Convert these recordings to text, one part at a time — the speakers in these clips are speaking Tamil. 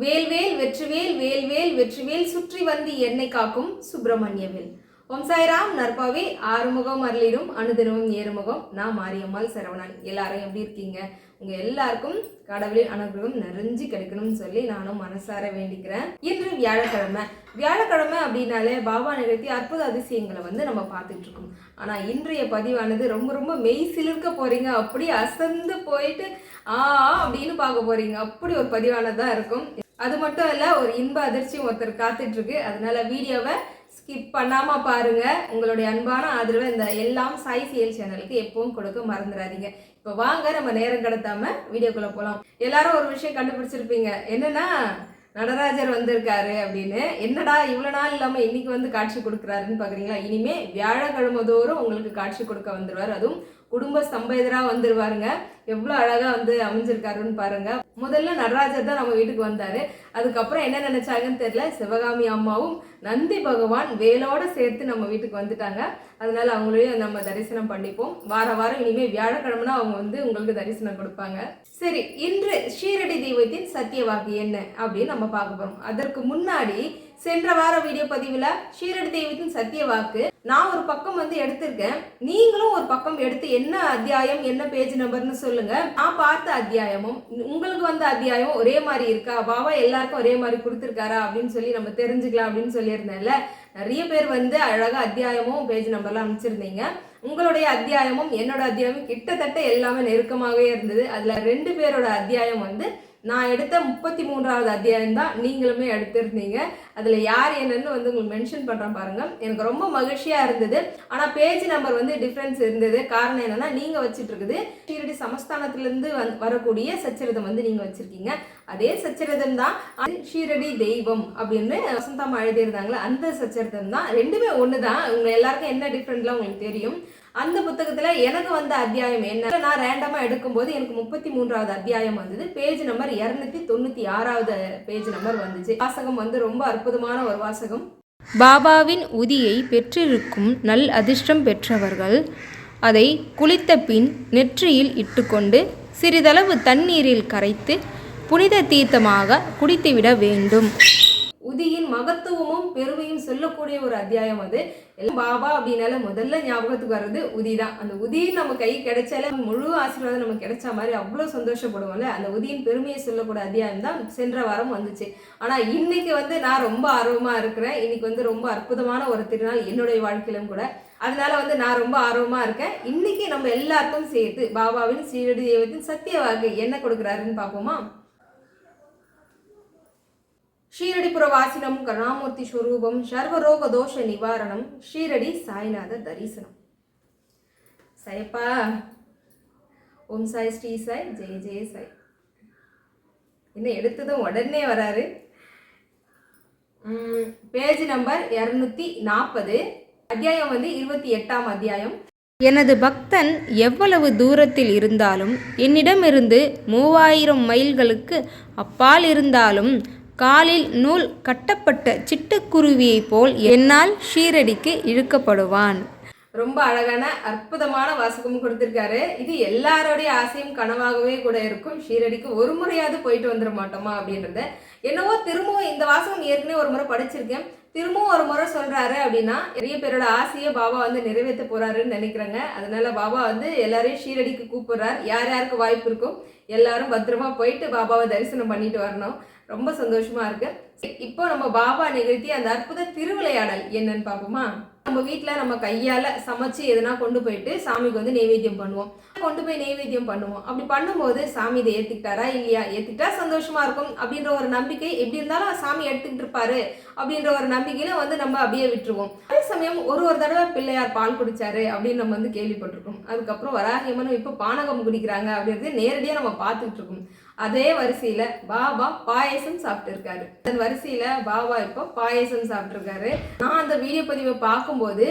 வேல்வேல் வெற்றிவேல் வேல்வேல் வெற்றிவேல் சுற்றி வந்து என்னை காக்கும் சுப்பிரமணியவேல். ஓம் சாய்ராம் நற்பாவே ஆறுமுகம் அருளிடும் அனுதினமும் ஏறுமுகம். நான் மாரியம்மாள் சரவணன். எல்லாரும் எப்படி இருக்கீங்க? உங்க எல்லாருக்கும் கடவுளின் அனுகிரகம் நிறைஞ்சு கிடைக்கணும்னு சொல்லி நானும் மனசார வேண்டிக்கிறேன். இன்று வியாழக்கிழமை. வியாழக்கிழமை அப்படின்னாலே பாபா நிகழ்த்தி அற்புத அதிசயங்களை வந்து நம்ம பார்த்துட்டு இருக்கோம். ஆனா இன்றைய பதிவானது ரொம்ப ரொம்ப மெய் சிலிர்க்க போறீங்க. அப்படி அசந்து போயிட்டு ஆ அப்படின்னு பார்க்க போறீங்க. அப்படி ஒரு பதிவானதா இருக்கும். அது மட்டும் இல்லை ஒரு இன்ப அதிர்ச்சியும் ஒருத்தர் காத்துட்டு இருக்கு அதனால வீடியோவை ஸ்கிப் பண்ணாம பாருங்க. உங்களுடைய அன்பான ஆதரவை இந்த எல்லாம் சாய் செயல் சேனலுக்கு எப்பவும் கொடுக்க மறந்துடாதீங்க. இப்போ வாங்க நம்ம நேரம் கடத்தாம வீடியோக்குள்ள போகலாம் எல்லாரும் ஒரு விஷயம் கண்டுபிடிச்சிருப்பீங்க. என்னன்னா நடராஜர் வந்திருக்காரு அப்படின்னு. என்னடா இவ்வளோ நாள் இல்லாமல் இன்னைக்கு வந்து காட்சி கொடுக்குறாருன்னு பார்க்குறீங்களா இனிமே வியாழக்கிழமை தோறும் உங்களுக்கு காட்சி கொடுக்க வந்துடுவார் அதுவும் குடும்ப சம்பேதரா வந்துடுவாருங்க எவ்வளோ அழகாக வந்து அமைஞ்சிருக்காருன்னு பாருங்க. முதல்ல நடராஜர் தான் நம்ம வீட்டுக்கு வந்தாரு. அதுக்கப்புறம் என்ன நினச்சாங்கன்னு தெரியல. சிவகாமி அம்மாவும் நந்தி பகவான் வேலோடு சேர்த்து நம்ம வீட்டுக்கு வந்துட்டாங்க. அதனால அவங்களையும் நம்ம தரிசனம் பண்ணிப்போம். வார வாரம் இனிமேல் வியாழக்கிழமைனா அவங்க வந்து உங்களுக்கு தரிசனம் கொடுப்பாங்க. சரி இன்று ஷீரடி தெய்வத்தின் சத்திய வாக்கு என்ன அப்படின்னு நம்ம பார்க்க போகிறோம் அதற்கு முன்னாடி சென்ற வார வீடியோ பதிவில் ஷீரடி தெய்வத்தின் சத்திய வாக்கு. நான் ஒரு பக்கம் வந்து எடுத்திருக்கேன். நீங்களும் ஒரு பக்கம் எடுத்து என்ன அத்தியாயம் என்ன பேஜ் நம்பர்னு சொல்லுங்க. நான் பார்த்த அத்தியாயமும் உங்களுக்கு வந்த அத்தியாயம் ஒரே மாதிரி இருக்கா? பாபா எல்லாருக்கும் ஒரே மாதிரி கொடுத்துருக்காரா? அப்படின்னு சொல்லி நம்ம தெரிஞ்சுக்கலாம் அப்படின்னு சொல்லியிருந்தேன்ல. நிறைய பேர் வந்து அழகாக அத்தியாயமும் பேஜ் நம்பர்லாம் அனுப்பிச்சிருந்தீங்க. உங்களுடைய அத்தியாயமும் என்னோட அத்தியாயமும் கிட்டத்தட்ட எல்லாமே நெருக்கமாகவே இருந்தது. அதில் ரெண்டு பேரோட அத்தியாயம் வந்து நான் எடுத்த முப்பத்தி மூன்றாவது அத்தியாயம் தான் நீங்களுமே எடுத்திருந்தீங்க. அதில் யார் என்னன்னு வந்து உங்களுக்கு மென்ஷன் பண்ணுறேன் பாருங்கள் எனக்கு ரொம்ப மகிழ்ச்சியாக இருந்தது. ஆனால் பேஜ் நம்பர் வந்து டிஃப்ரென்ஸ் இருந்தது. காரணம் என்னென்னா நீங்கள் வச்சுட்டு இருக்குது ஷீரடி சமஸ்தானத்துலேருந்து வந் வரக்கூடிய சச்சரிதம் வந்து நீங்கள் வச்சுருக்கீங்க. அதே சச்சரிதம் தான் ஷீரடி தெய்வம் அப்படின்னு வசந்தாமா எழுதியிருந்தாங்களே அந்த சச்சரிதம் தான். ரெண்டுமே ஒன்று தான் உங்கள் எல்லாருக்கும் என்ன டிஃப்ரெண்ட்லாம் உங்களுக்கு தெரியும். அந்த புத்தகத்தில் எனக்கு வந்த அத்தியாயம் என்ன? நான் ரேண்டமாக எடுக்கும்போது எனக்கு முப்பத்தி மூன்றாவது அத்தியாயம் வந்தது. பேஜ் நம்பர் இருநூத்தி தொண்ணூற்றி ஆறாவது பேஜ் நம்பர் வந்துச்சு. வாசகம் வந்து ரொம்ப அற்புதமான ஒரு வாசகம். பாபாவின் உதியை பெற்றிருக்கும் நல் அதிர்ஷ்டம் பெற்றவர்கள் அதை குளித்த பின் நெற்றியில் இட்டுக்கொண்டு சிறிதளவு தண்ணீரில் கரைத்து புனித தீர்த்தமாக குடித்துவிட வேண்டும். உதியின் மகத்துவமும் பெருமையும் சொல்லக்கூடிய ஒரு அத்தியாயம் அது. பாபா அப்படின்னால முதல்ல ஞாபகத்துக்கு வர்றது உதி தான். அந்த உதியின் நம்ம கை கிடைச்சாலே முழு ஆசீர்வாதம் நமக்கு கிடைச்ச மாதிரி அவ்வளோ சந்தோஷப்படுவோம்ல. அந்த உதியின் பெருமையை சொல்லக்கூடிய அத்தியாயம் தான் சென்ற வாரம் வந்துச்சு. ஆனால் இன்னைக்கு வந்து நான் ரொம்ப ஆர்வமாக இருக்கிறேன். இன்னைக்கு வந்து ரொம்ப அற்புதமான ஒரு திருநாள் என்னுடைய வாழ்க்கையிலும் கூட. அதனால வந்து நான் ரொம்ப ஆர்வமாக இருக்கேன். இன்னைக்கு நம்ம எல்லாருக்கும் சேர்த்து பாபாவின் ஸ்ரீரடி தெய்வத்தின் சத்திய வாக்கு என்ன கொடுக்குறாருன்னு பார்ப்போமா? ஷீரடிபுரவாசினம் கருணாமூர்த்தி ஸ்வரூபம் சர்வரோக தோஷ நிவாரணம் ஷீரடி சாய்நாத தரிசனம். சைப்பா ஓம் சாய் ஸ்ரீ சாய் ஜெய் ஜெய சாய். என்ன எடுத்ததும் உடனே வராரு. பேஜ் நம்பர் இரநூத்தி நாற்பது அத்தியாயம் வந்து இருபத்தி எட்டாம் அத்தியாயம். எனது பக்தன் எவ்வளவு தூரத்தில் இருந்தாலும் என்னிடமிருந்து மூவாயிரம் மைல்களுக்கு அப்பால் இருந்தாலும் காலில் நூல் கட்டப்பட்ட சிட்டுக்குருவியைப் போல் என்னால் ஷீரடிக்கு இழுக்கப்படுவான். ரொம்ப அழகான அற்புதமான வாசகம் கொடுத்துருக்காரு. இது எல்லாரோடைய ஆசையும் கனவாகவே கூட இருக்கும். ஷீரடிக்கு ஒரு முறையாவது போயிட்டு வந்துட மாட்டோமா அப்படின்றத. என்னவோ திரும்பவும் இந்த வாசகம் ஏற்கனவே ஒரு முறை படிச்சிருக்கேன். திரும்பவும் ஒரு முறை சொல்றாரு அப்படின்னா நிறைய பேரோட ஆசையை பாபா வந்து நிறைவேற்ற போறாருன்னு நினைக்கிறேங்க. அதனால பாபா வந்து எல்லாரையும் ஷீரடிக்கு கூப்பிடுறார். யார் யாருக்கு வாய்ப்பு இருக்கும் எல்லாரும் பத்திரமா போயிட்டு பாபாவை தரிசனம் பண்ணிட்டு வரணும். ரொம்ப சந்தோஷமா இருக்கு. இப்போ நம்ம பாபா நிகழ்த்தி அந்த அற்புத திருவிளையாடல் என்னன்னு பார்ப்போமா? நம்ம வீட்டில் நம்ம கையால் சமைச்சு எதனா கொண்டு போயிட்டு சாமிக்கு வந்து நெய்வேத்தியம் பண்ணுவோம். கொண்டு போய் நெய்வேத்தியம் பண்ணுவோம். அப்படி பண்ணும்போது சாமி இதை ஏற்றுக்கிட்டாரா இல்லையா? ஏற்றுக்கிட்டா சந்தோஷமா இருக்கும் அப்படின்ற ஒரு நம்பிக்கை எப்படி இருந்தாலும் சாமி எடுத்துக்கிட்டு இருப்பாரு அப்படின்ற ஒரு நம்பிக்கையில வந்து நம்ம அப்படியே விட்டுருவோம். அதே சமயம் ஒரு ஒரு தடவை பிள்ளையார் பால் குடிச்சாரு அப்படின்னு நம்ம வந்து கேள்விப்பட்டிருக்கோம். அதுக்கப்புறம் வராகியம்மனும் இப்போ பானகம் குடிக்கிறாங்க அப்படின்றது நேரடியாக நம்ம பார்த்துட்டு இருக்கோம். அதே வரிசையில் பாபா பாயசம் சாப்பிட்டுருக்காரு. அந்த வரிசையில் பாபா இப்போ பாயசம் சாப்பிட்ருக்காரு நான் அந்த வீடியோ பதிவை பார்க்கும்போது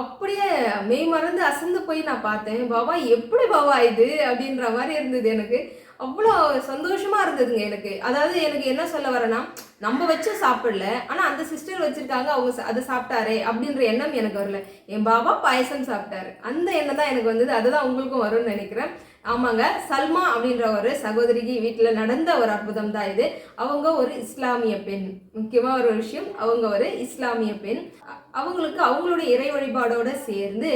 அப்படியே மெய் மறந்து அசந்து போய் நான் பார்த்தேன். பாபா எப்படி பாபா இது? அப்படின்ற மாதிரி இருந்தது எனக்கு. அவ்வளோ சந்தோஷமாக இருந்ததுங்க எனக்கு. அதாவது எனக்கு என்ன சொல்ல வரேன்னா நம்ம வச்சு சாப்பிடல. ஆனால் அந்த சிஸ்டர் வச்சுருக்காங்க அவங்க அதை சாப்பிட்டாரே அப்படின்ற எண்ணம் எனக்கு வரல. என் பாபா பாயசம் சாப்பிட்டாரு. அந்த எண்ணம் தான் எனக்கு வந்தது. அதுதான் உங்களுக்கும் வரும்னு நினைக்கிறேன். ஆமாங்க சல்மா அப்படின்ற ஒரு சகோதரிக்கு வீட்டில் நடந்த ஒரு அற்புதம் தான் இது. அவங்க ஒரு இஸ்லாமிய பெண். முக்கியமாக ஒரு விஷயம் அவங்க ஒரு இஸ்லாமிய பெண். அவங்களுக்கு அவங்களுடைய இறை வழிபாடோட சேர்ந்து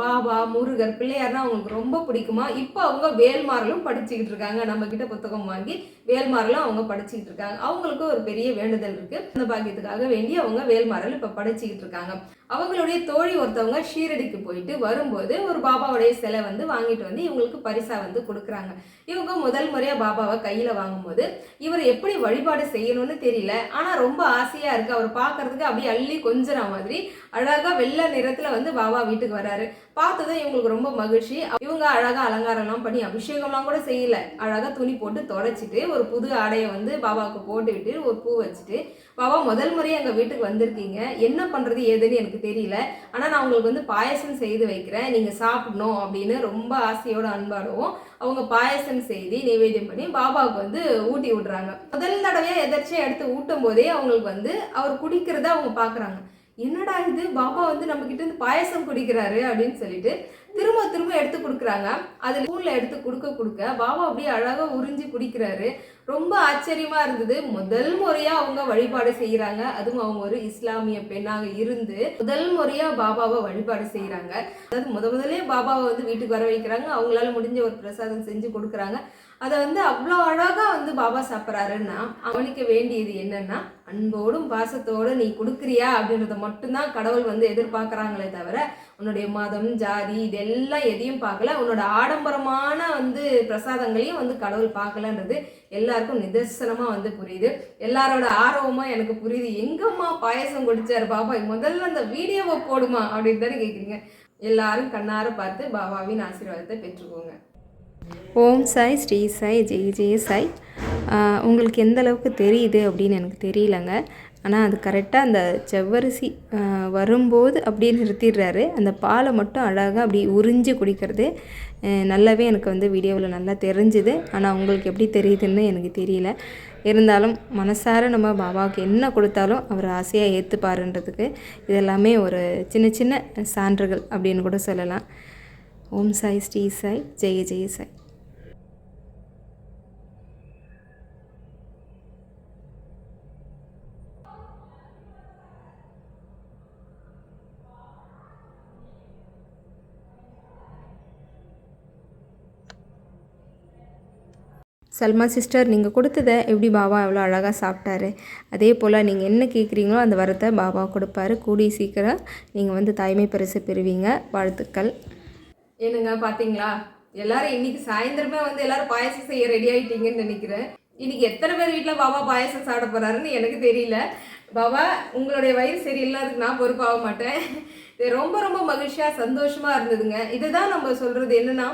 பாபா முருகர் பிள்ளையார்னா அவங்களுக்கு ரொம்ப பிடிக்குமா? இப்போ அவங்க வேல்மாரலும் படிச்சுக்கிட்டு இருக்காங்க. நம்ம கிட்ட புத்தகம் வாங்கி வேல்மாரலும் அவங்க படிச்சுக்கிட்டு இருக்காங்க. அவங்களுக்கு ஒரு பெரிய வேண்டுதல் இருக்கு. அந்த பாக்கியத்துக்காக வேண்டி அவங்க வேல்மாரல் இப்போ படிச்சுக்கிட்டு இருக்காங்க. அவங்களுடைய தோழி ஒருத்தவங்க ஷீரடிக்கு போயிட்டு வரும்போது ஒரு பாபாவுடைய சிலை வந்து வாங்கிட்டு வந்து இவங்களுக்கு பரிசா வந்து கொடுக்குறாங்க. இவங்க முதல் முறையா பாபாவை கையில வாங்கும்போது இவர் எப்படி வழிபாடு செய்யணும்னு தெரியல. ஆனா ரொம்ப ஆசையா இருக்கு. அவர் பார்க்கறதுக்கு அப்படியே அள்ளி கொஞ்சம் மாதிரி அழகாக வெள்ளை நிறத்தில் வந்து பாபா வீட்டுக்கு வராரு. பார்த்ததும் இவங்களுக்கு ரொம்ப மகிழ்ச்சி. இவங்க அழகாக அலங்காரம்லாம் பண்ணி அபிஷேகம்லாம் கூட செய்யல. அழகாக துணி போட்டு தொடச்சிட்டு ஒரு புது ஆடையை வந்து பாபாவுக்கு போட்டு விட்டு ஒரு பூ வச்சுட்டு பாபா முதல் முறையாக எங்கள் வீட்டுக்கு வந்திருக்கீங்க. என்ன பண்ணுறது ஏதுன்னு எனக்கு தெரியல. ஆனால் நான் உங்களுக்கு வந்து பாயசம் செய்து வைக்கிறேன். நீங்கள் சாப்பிடணும் அப்படின்னு ரொம்ப ஆசையோட அன்பாடுவோம் அவங்க பாயசம் செய்து நைவேத்தியம் பண்ணி பாபாவுக்கு வந்து ஊட்டி விடுறாங்க. முதல் தடவையாக எதர்ச்சியாக எடுத்து ஊட்டும் போதே அவங்களுக்கு வந்து அவர் குடிக்கிறத அவங்க பார்க்குறாங்க என்னடா இது? பாபா வந்து நம்ம கிட்ட இருந்து பாயசம் குடிக்கிறாரு அப்படின்னு சொல்லிட்டு திரும்ப திரும்ப எடுத்து கொடுக்குறாங்க. அதில் ஸ்பூனில் எடுத்து கொடுக்க கொடுக்க பாபா அப்படியே அழகாக உறிஞ்சி குடிக்கிறாரு. ரொம்ப ஆச்சரியமா இருந்தது. முதல் முறையா அவங்க வழிபாடு செய்கிறாங்க அதுவும் அவங்க ஒரு இஸ்லாமிய பெண்ணாக இருந்து முதல் முறையா பாபாவை வழிபாடு செய்கிறாங்க அதாவது முத முதலே பாபாவை வந்து வீட்டுக்கு வர வைக்கிறாங்க. அவங்களால முடிஞ்ச ஒரு பிரசாதம் செஞ்சு கொடுக்குறாங்க. அதை வந்து அவ்வளோ அழகாக வந்து பாபா சாப்பிட்றாருன்னா அவனுக்கு வேண்டியது என்னன்னா அன்போடும் பாசத்தோடும் நீ கொடுக்குறியா அப்படின்றத மட்டும்தான் கடவுள் வந்து எதிர்பார்க்குறாங்களே தவிர உன்னுடைய மதம் ஜாதி இதெல்லாம் எதையும் பார்க்கல. உன்னோட ஆடம்பரமான வந்து பிரசாதங்களையும் வந்து கடவுள் பார்க்கலன்றது எல்லாருக்கும் நிதர்சனமாக வந்து புரியுது. எல்லாரோட ஆர்வமாக எனக்கு புரியுது. எங்கம்மா பாயசம் குடிச்சாரு பாபா? முதல்ல அந்த வீடியோவை போடுமா அப்படின்னு தானே கேட்குறீங்க எல்லாரும் கண்ணார பார்த்து பாபாவின் ஆசீர்வாதத்தை பெற்றுக்கோங்க. ஓம் சாய் ஸ்ரீ சாய் ஜெய் ஜெய சாய். உங்களுக்கு எந்த அளவுக்கு தெரியுது அப்படின்னு எனக்கு தெரியலங்க. ஆனால் அது கரெக்டாக அந்த செவ்வரிசி வரும்போது அப்படியே நிறுத்திடுறாரு. அந்த பாலை மட்டும் அழகாக அப்படி உறிஞ்சி குடிக்கிறது நல்லாவே எனக்கு வந்து வீடியோவில் நல்லா தெரிஞ்சுது. ஆனால் உங்களுக்கு எப்படி தெரியுதுன்னு எனக்கு தெரியல. இருந்தாலும் மனசார நம்ம பாபாவுக்கு என்ன கொடுத்தாலும் அவர் ஆசையாக ஏற்றுப்பாருன்றதுக்கு இதெல்லாமே ஒரு சின்ன சின்ன சான்றுகள் அப்படின்னு கூட சொல்லலாம். ஓம் சாய் ஸ்ரீ சாய் ஜெய ஜெய சாய். சல்மா சிஸ்டர் நீங்கள் கொடுத்ததை எப்படி பாபா எவ்வளோ அழகாக சாப்பிட்டாரு? அதே போல் நீங்கள் என்ன கேட்குறீங்களோ அந்த வரத்தை பாபா கொடுப்பாரு. கூடிய சீக்கிரம் நீங்கள் வந்து தாய்மை பரிசு பெறுவீங்க. வாழ்த்துக்கள். என்னங்க பாத்தீங்களா? எல்லாரும் இன்னைக்கு சாயந்தரமே வந்து எல்லாரும் பாயசம் செய்ய ரெடி ஆயிட்டீங்கன்னு நினைக்கிறேன். இன்னைக்கு எத்தனை பேர் வீட்டில் பாபா பாயசம் சாப்பிட போறாருன்னு எனக்கு தெரியல. பாபா உங்களுடைய வயிறு சரியில்லாததுக்கு நான் பொறுப்பாக மாட்டேன். இது ரொம்ப ரொம்ப மகிழ்ச்சியா சந்தோஷமா இருந்ததுங்க. இதுதான் நம்ம சொல்றது. என்னன்னா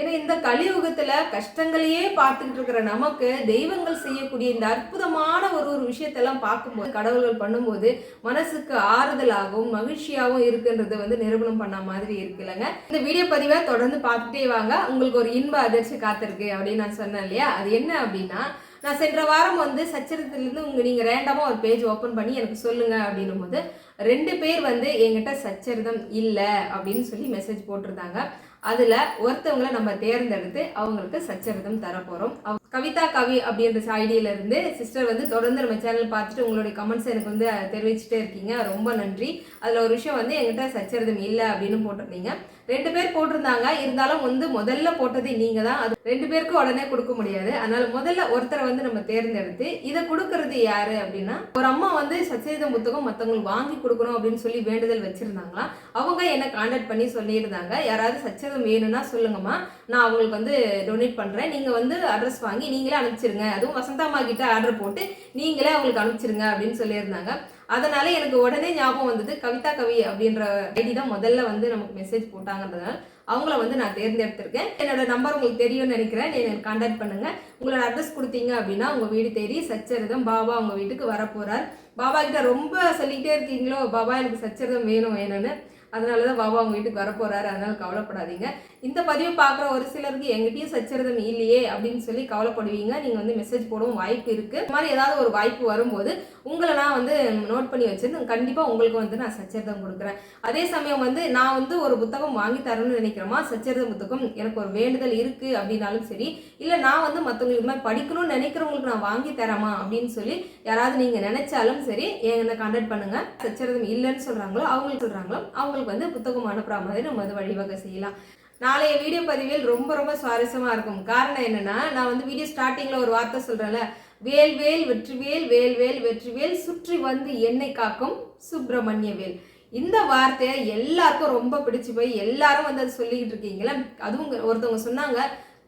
ஏன்னா இந்த கலியுகத்துல கஷ்டங்களையே பார்த்துக்கிட்டு இருக்கிற நமக்கு தெய்வங்கள் செய்யக்கூடிய இந்த அற்புதமான ஒரு ஒரு விஷயத்தெல்லாம் பார்க்கும்போது கடவுள்கள் பண்ணும்போது மனசுக்கு ஆறுதலாகவும் மகிழ்ச்சியாகவும் இருக்குன்றது வந்து நிரூபணம் பண்ண மாதிரி இருக்குல்லங்க இந்த வீடியோ பதிவை தொடர்ந்து பார்த்துட்டே வாங்க. உங்களுக்கு ஒரு இன்ப அதிர்ச்சி காத்திருக்கு அப்படின்னு நான் சொன்னேன் இல்லையா? அது என்ன அப்படின்னா நான் சென்ற வாரம் வந்து சச்சரத்திலிருந்து உங்க நீங்க ரேண்டமா ஒரு பேஜ் ஓப்பன் பண்ணி எனக்கு சொல்லுங்க அப்படின்னும் போது ரெண்டு பேர் வந்து என்கிட்ட சச்சரிதம் இல்லை அப்படின்னு சொல்லி மெசேஜ் போட்டிருந்தாங்க. அதில் ஒருத்தவங்கள நம்ம தேர்ந்தெடுத்து அவங்களுக்கு சச்சரிதம் தரப்போகிறோம் அவ- கவிதா கவி அப்படின்ற ஐடியிலேருந்து சிஸ்டர் வந்து தொடர்ந்து நம்ம சேனல் பார்த்துட்டு உங்களுடைய கமெண்ட்ஸ் எனக்கு வந்து தெரிவிச்சுட்டே இருக்கீங்க. ரொம்ப நன்றி. அதில் ஒரு விஷயம் வந்து என்கிட்ட சச்சரிதம் இல்லை அப்படின்னு போட்டிருந்தீங்க. ரெண்டு பேர் போட்டிருந்தாங்க. இருந்தாலும் வந்து முதல்ல போட்டது நீங்கள் தான் அது ரெண்டு பேருக்கும் உடனே கொடுக்க முடியாது. அதனால் முதல்ல ஒருத்தரை வந்து நம்ம தேர்ந்தெடுத்து இதை கொடுக்கறது யார் அப்படின்னா ஒரு அம்மா வந்து சச்சரிதம் புத்தகம் மற்றவங்களுக்கு வாங்கி கொடுக்கணும் அப்படின்னு சொல்லி வேண்டுதல் வச்சுருந்தாங்களா? அவங்க என்னை காண்டாக்ட் பண்ணி சொல்லியிருந்தாங்க. யாராவது சச்சதம் வேணும்னா சொல்லுங்கம்மா. நான் அவங்களுக்கு வந்து டொனேட் பண்ணுறேன் நீங்கள் வந்து அட்ரஸ் வாங்கி நீங்களே அனுப்பிச்சிருங்க. அதுவும் வசந்தாமா கிட்ட ஆர்டர் போட்டு நீங்களே அவங்களுக்கு அனுப்பிச்சிருங்க அப்படின்னு சொல்லியிருந்தாங்க. அதனால எனக்கு உடனே ஞாபகம் வந்தது கவிதா கவி அப்படின்ற ஐடி தான் முதல்ல வந்து நமக்கு மெசேஜ் போட்டாங்கன்றதுனால அவங்கள வந்து நான் தேர்ந்தெடுத்திருக்கேன். என்னோட நம்பர் உங்களுக்கு தெரியும்னு நினைக்கிறேன். நீங்க எனக்கு கான்டாக்ட் பண்ணுங்க. உங்களோட அட்ரஸ் கொடுத்தீங்க அப்படின்னா உங்க வீடு தேடி சச்சரிதம் பாபா உங்க வீட்டுக்கு வரப்போறார். பாபா கிட்ட ரொம்ப சொல்லிக்கிட்டே இருக்கீங்களோ? பாபா எனக்கு சச்சரிதம் வேணும் வேணும்னு. அதனால தான் பாபா அவங்க வீட்டுக்கு வரப்போகிறாரு அதனால கவலைப்படாதீங்க. இந்த பதிவை பார்க்குற ஒரு சிலருக்கு எங்கிட்டயும் சச்சரிதம் இல்லையே அப்படின்னு சொல்லி கவலைப்படுவீங்க. நீங்கள் வந்து மெசேஜ் போடவும் வாய்ப்பு இருக்குது இந்த மாதிரி ஏதாவது ஒரு வாய்ப்பு வரும்போது உங்களை நான் வந்து நோட் பண்ணி வச்சிருந்தேன். கண்டிப்பாக உங்களுக்கு வந்து நான் சச்சரிதம் கொடுக்குறேன். அதே சமயம் வந்து நான் வந்து ஒரு புத்தகம் வாங்கி தரணும்னு நினைக்கிறோமா சச்சரித புத்தகம் எனக்கு ஒரு வேண்டுதல் இருக்குது அப்படின்னாலும் சரி இல்லை நான் வந்து மற்றவங்களுக்கு மாதிரி படிக்கணும்னு நினைக்கிறவங்களுக்கு நான் வாங்கி தரமா அப்படின்னு சொல்லி யாராவது நீங்கள் நினைச்சாலும் சரி என்னை கான்டாக்ட் பண்ணுங்க. சச்சரிதம் இல்லைன்னு சொல்கிறாங்களோ அவங்களுக்கு சொல்கிறாங்களோ அவங்களுக்கு வந்து புத்தகம் அனுப்புகிற மாதிரி நம்ம வந்து வழிவகை செய்யலாம். நாளைய வீடியோ பதிவில் ரொம்ப ரொம்ப சுவாரஸ்யமா இருக்கும். காரணம் என்னென்னா நான் வந்து வீடியோ ஸ்டார்டிங்கில் ஒரு வார்த்தை சொல்கிறேன்ல வேல் வேல் வெற்றிவேல் வேல் வேல் வெற்றிவேல் சுற்றி வந்து என்னை காக்கும் சுப்பிரமணிய வேல். இந்த வார்த்தையை எல்லாருக்கும் ரொம்ப பிடிச்சு போய் எல்லாரும் வந்து அதை சொல்லிக்கிட்டு இருக்கீங்களா அதுவும் ஒருத்தவங்க சொன்னாங்க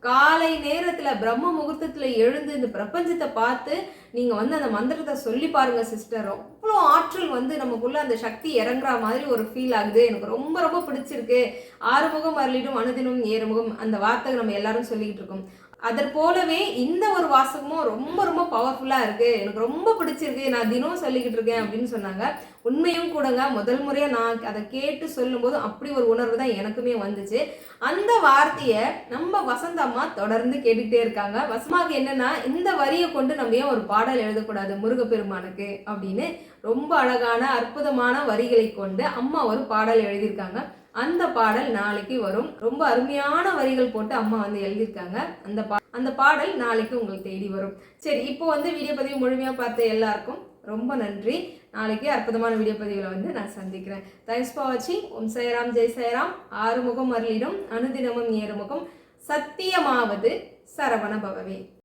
காலை நேரத்தில் பிரம்ம முகூர்த்தத்தில் எழுந்து இந்த பிரபஞ்சத்தை பார்த்து நீங்கள் வந்து அந்த மந்திரத்தை சொல்லி பாருங்க சிஸ்டர் அவ்வளோ ஆற்றல் வந்து நமக்குள்ளே அந்த சக்தி இறங்குற மாதிரி ஒரு ஃபீல் ஆகுது. எனக்கு ரொம்ப ரொம்ப பிடிச்சிருக்கு. ஆறுமுகம் அருளிடும் அனுதினம் ஏறுமுகம். அந்த வார்த்தை நம்ம எல்லாரும் சொல்லிக்கிட்டு இருக்கோம். அதற் போலவே இந்த ஒரு வாசகமும் ரொம்ப ரொம்ப பவர்ஃபுல்லாக இருக்கு. எனக்கு ரொம்ப பிடிச்சிருக்கு. நான் தினம் சொல்லிக்கிட்டு இருக்கேன் அப்படின்னு சொன்னாங்க. உண்மையும் கூடங்க. முதல் முறையாக நான் அதை கேட்டு சொல்லும்போது அப்படி ஒரு உணர்வு தான் எனக்குமே வந்துச்சு. அந்த வார்த்தையை நம்ம வசந்தம்மா தொடர்ந்து கேட்டுக்கிட்டே இருக்காங்க. வசமாக என்னன்னா இந்த வரியை கொண்டு நம்ம ஏன் ஒரு பாடல் எழுதக்கூடாது? முருகப்பெருமானுக்கு அப்படின்னு ரொம்ப அழகான அற்புதமான வரிகளை கொண்டு அம்மா ஒரு பாடல் எழுதியிருக்காங்க. அந்த பாடல் நாளைக்கு வரும். ரொம்ப அருமையான வரிகள் போட்டு அம்மா வந்து எழுதியிருக்காங்க. அந்த பா அந்த பாடல் நாளைக்கு உங்களுக்கு தேடி வரும். சரி இப்போ வந்து வீடியோ பதிவு முழுமையாக பார்த்த எல்லாருக்கும் ரொம்ப நன்றி. நாளைக்கு அற்புதமான வீடியோ பதிவில் வந்து நான் சந்திக்கிறேன். தேங்க்ஸ் ஃபார் வாட்சிங் ஓம் சைராம் ஜெய் சைராம் ஆறுமுகம் அருளிடும். அனுதினமும் ஏறுமுகம். சத்தியமாவது சரவண பவவே.